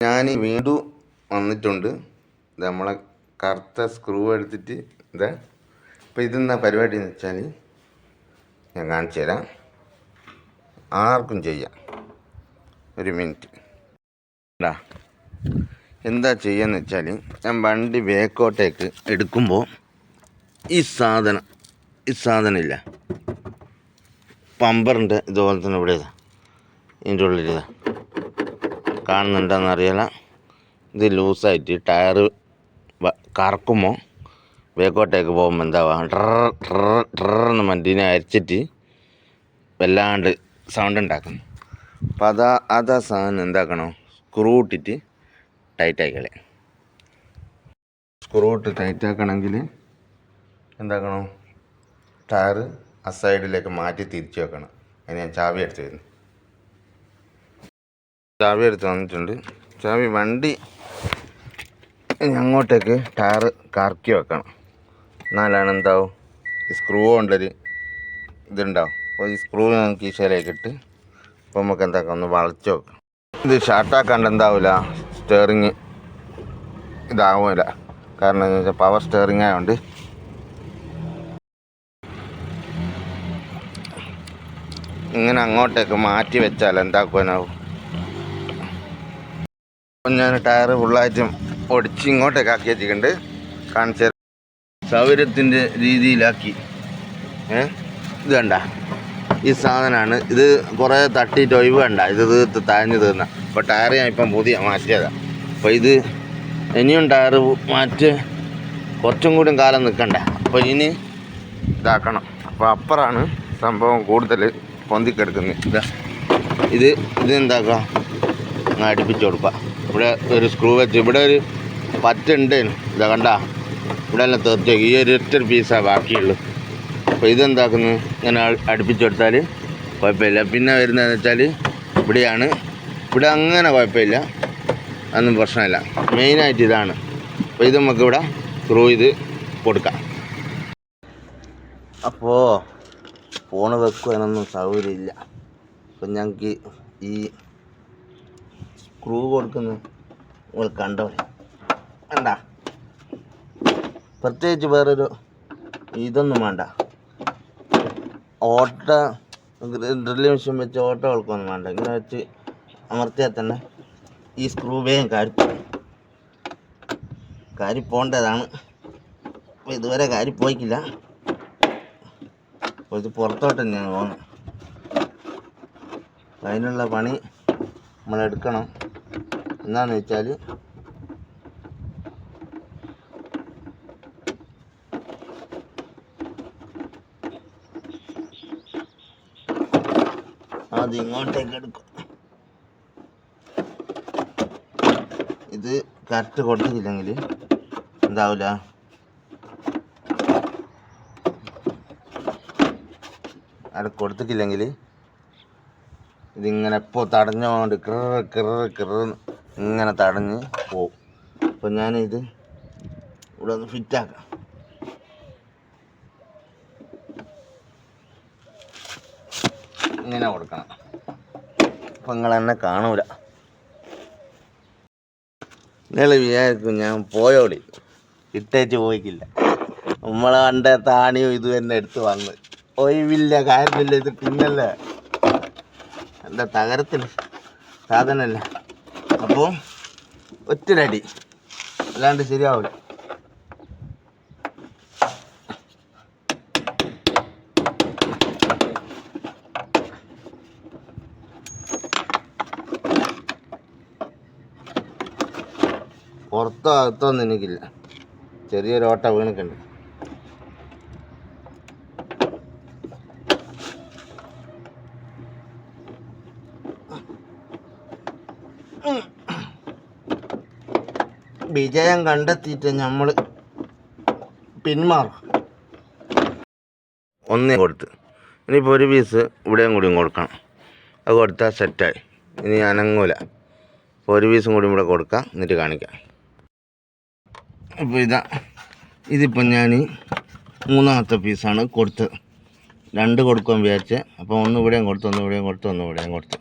ഞാൻ വീണ്ടും വന്നിട്ടുണ്ട്. ഇത് നമ്മളെ കറുത്ത സ്ക്രൂ എടുത്തിട്ട് ഇതാ ഇപ്പം ഇതെന്നാ പരിപാടി എന്ന് വെച്ചാൽ ഞാൻ കാണിച്ചു തരാം. ആർക്കും ചെയ്യാം. ഒരു മിനിറ്റ്. ഇതാ എന്താ ചെയ്യാന്ന് വെച്ചാൽ ഞാൻ വണ്ടി ബേക്കോട്ടേക്ക് എടുക്കുമ്പോൾ ഈ സാധനം ഈ സാധനം ഇല്ല. പമ്പറിന്റെ ഇതുപോലെ തന്നെ ഇവിടെ ഇതാ ഇതിന്റെ ഉള്ളിൽ ഇതാ കാണുന്നുണ്ടെന്ന് അറിയില്ല ഇത് ലൂസായിട്ട് ടയർ കറക്കുമ്പോൾ ബേക്കോട്ടേക്ക് പോകുമ്പോൾ എന്താവാ ട്രെന്ന് വണ്ടീനെ അരിച്ചിട്ട് വല്ലാണ്ട് സൗണ്ട് ഉണ്ടാക്കുന്നു. അപ്പം അതാ അതാ സാധനം എന്താക്കണോ? സ്ക്രൂ ഇട്ടിട്ട് ടൈറ്റായി കളയാം സ്ക്രൂ ഇട്ട് ടൈറ്റ് ആക്കണമെങ്കിൽ എന്താക്കണം? ടയർ ആ സൈഡിലേക്ക് മാറ്റി തിരിച്ചു വെക്കണം. അതിന് ഞാൻ ചാവി എടുത്ത് വരുന്നു ചാവി എടുത്ത് വന്നിട്ടുണ്ട് ചാവി വണ്ടി അങ്ങോട്ടേക്ക് ടയർ കറക്കി വെക്കണം. എന്നാലാണ് എന്താവും? ഈ സ്ക്രൂ കൊണ്ടൊരു ഇതുണ്ടാവും. അപ്പോൾ ഈ സ്ക്രൂ ഞാൻ കീശയിലേക്ക് ഇട്ട് അപ്പോൾ നമുക്ക് എന്താക്കാം? ഒന്ന് വളച്ച് വെക്കാം. ഇത് ഷാർട്ടാക്കാണ്ട് എന്താവില്ല സ്റ്റെയറിങ് ഇതാവില്ല കാരണം എന്താ വെച്ചാൽ പവർ സ്റ്റെയറിങ് ആയതുകൊണ്ട് ഇങ്ങനെ അങ്ങോട്ടേക്ക് മാറ്റി വെച്ചാൽ എന്താക്കുവാനാവും? ഞാൻ ടയർ ഫുള്ളായിട്ടും ഒടിച്ച് ഇങ്ങോട്ടേക്ക് ആക്കി വെച്ചിട്ടുണ്ട് കാണിച്ച സൗകര്യത്തിന്റെ രീതിയിലാക്കി. ഏ? ഇത് കണ്ട. ഈ സാധനമാണ് ഇത് കുറേ തട്ടിയിട്ട് ഒഴിവ് കണ്ട. ഇത് തീർത്ത് താഴ്ന്നു തീർന്ന. അപ്പോൾ ടയർ ഞാൻ ഇപ്പം പുതിയ മാറ്റിയതാണ് അപ്പോൾ ഇത് ഇനിയും ടയർ മാറ്റി കുറച്ചും കൂടി കാലം നിൽക്കണ്ട അപ്പോൾ ഇനി ഇതാക്കണം. അപ്പോൾ അപ്പറാണ് സംഭവം കൂടുതൽ പൊന്തിക്കെടുക്കുന്നത്. ഇതാ. ഇത് ഇത് എന്താക്കുക അങ്ങ് അടുപ്പിച്ച് കൊടുക്കുക ഇവിടെ ഒരു സ്ക്രൂ വെച്ച് ഇവിടെ ഒരു പറ്റുണ്ട്. ഇതാ കണ്ട? ഇവിടെ എല്ലാം തീർച്ചയായും. ഈ ഒരു ഒറ്റ പീസാണ് ബാക്കിയുള്ളൂ. അപ്പോൾ ഇതെന്താക്കുന്നു? ഇങ്ങനെ അടുപ്പിച്ചെടുത്താൽ കുഴപ്പമില്ല. പിന്നെ വരുന്നതെന്ന് വെച്ചാൽ ഇവിടെയാണ്. ഇവിടെ അങ്ങനെ കുഴപ്പമില്ല. അതൊന്നും പ്രശ്നമില്ല. മെയിനായിട്ട് ഇതാണ്. അപ്പോൾ ഇത് നമുക്ക് ഇവിടെ സ്ക്രൂ ചെയ്ത് കൊടുക്കാം. അപ്പോൾ ഫോണ് വെക്കുവാനൊന്നും സൗകര്യമില്ല. അപ്പം ഞങ്ങൾക്ക് ഈ സ്ക്രൂ കൊടുക്കുന്നു. നിങ്ങൾ കണ്ടവരെ. വേണ്ട പ്രത്യേകിച്ച് വേറൊരു ഇതൊന്നും വേണ്ട. ഓട്ട ഡ്രില്ല് മെഷീൻ വെച്ച് ഓട്ട കൊടുക്കൊന്നും വേണ്ട. ഇങ്ങനെ വെച്ച് അമർത്തിയാൽ തന്നെ ഈ സ്ക്രൂ വേഗം കാരി കാരി പോകേണ്ടതാണ് അപ്പോൾ ഇതുവരെ കാരി പോയിക്കില്ല അപ്പോൾ ഇത് പുറത്തോട്ട് തന്നെയാണ് പോകുന്നത്. അതിനുള്ള പണി നമ്മൾ എടുക്കണം എന്താണെന്ന് വെച്ചാൽ അത് ഇങ്ങോട്ടേക്ക് എടുക്കും. ഇത് കറക്റ്റ് കൊടുത്തില്ലെങ്കിൽ എന്താവില്ല അവിടെ കൊടുത്തിട്ടില്ലെങ്കിൽ ഇതിങ്ങനെ ഇപ്പോൾ തടഞ്ഞുകൊണ്ട് കിറ കിറ കിറ ഇങ്ങനെ തടഞ്ഞ് പോവും. അപ്പം ഞാനിത് ഇവിടെ ഒന്ന് ഫിറ്റാക്കാം ഇങ്ങനെ കൊടുക്കണം. അപ്പം നിങ്ങൾ എന്നെ കാണൂല. നിങ്ങൾ വിചാരിക്കും ഞാൻ പോയോളി ഇട്ടേച്ച് പോയിക്കില്ല. നമ്മളെ കണ്ട താണിയും ഇത് തന്നെ എടുത്ത് വന്ന്. ഒഴിവില്ല കാര്യമില്ല ഇത് പിന്നല്ലേ? എന്താ തകരത്തിൽ സാധനമല്ല അപ്പോൾ ഒറ്റരടി അല്ലാണ്ട് ശരിയാവില്ല പുറത്തോ അകത്തോ ഒന്നും എനിക്കില്ല. ചെറിയൊരു ഓട്ട വീണിട്ടുണ്ട്. വിജയം കണ്ടെത്തിയിട്ട് നമ്മൾ പിന്മാറും ഒന്നേ കൊടുത്ത്. ഇനിയിപ്പോൾ ഒരു പീസ് ഇവിടെയും കൂടിയും കൊടുക്കണം. അത് കൊടുത്താൽ സെറ്റായി ഇനി അനങ്ങൂല അപ്പോൾ ഒരു പീസും കൂടി ഇവിടെ കൊടുക്കാം. എന്നിട്ട് കാണിക്കാം. അപ്പോൾ ഇതാ. ഇതിപ്പോൾ ഞാൻ മൂന്നാമത്തെ പീസാണ് കൊടുത്തത് രണ്ട് കൊടുക്കാൻ വിചാരിച്ച്. അപ്പോൾ ഒന്ന് ഇവിടെയും കൊടുത്തു ഒന്ന് ഇവിടെയും കൊടുത്തു ഒന്ന് ഇവിടെയും കൊടുത്തു.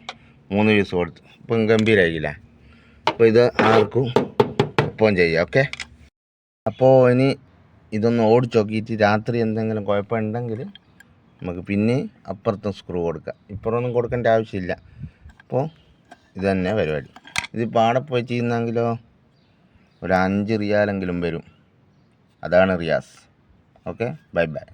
മൂന്ന് പീസ് കൊടുത്തു. ഇപ്പം ഗംഭീരായിരിക്കില്ല അപ്പോൾ ഇത് ആർക്കും ഒപ്പം ചെയ്യുക ഓക്കെ അപ്പോൾ ഇനി ഇതൊന്ന് ഓടിച്ച് നോക്കിയിട്ട് രാത്രി എന്തെങ്കിലും കുഴപ്പമുണ്ടെങ്കിൽ നമുക്ക് പിന്നെ അപ്പുറത്തും സ്ക്രൂ കൊടുക്കാം. ഇപ്പുറമൊന്നും കൊടുക്കേണ്ട ആവശ്യമില്ല. അപ്പോൾ ഇത് തന്നെ പരിപാടി. ഇതിപ്പോൾ ആടെ പോയി ചെയ്യുന്നെങ്കിലോ ഒരു അഞ്ച് റിയാലെങ്കിലും വരും. അതാണ് റിയാസ്. Okay bye bye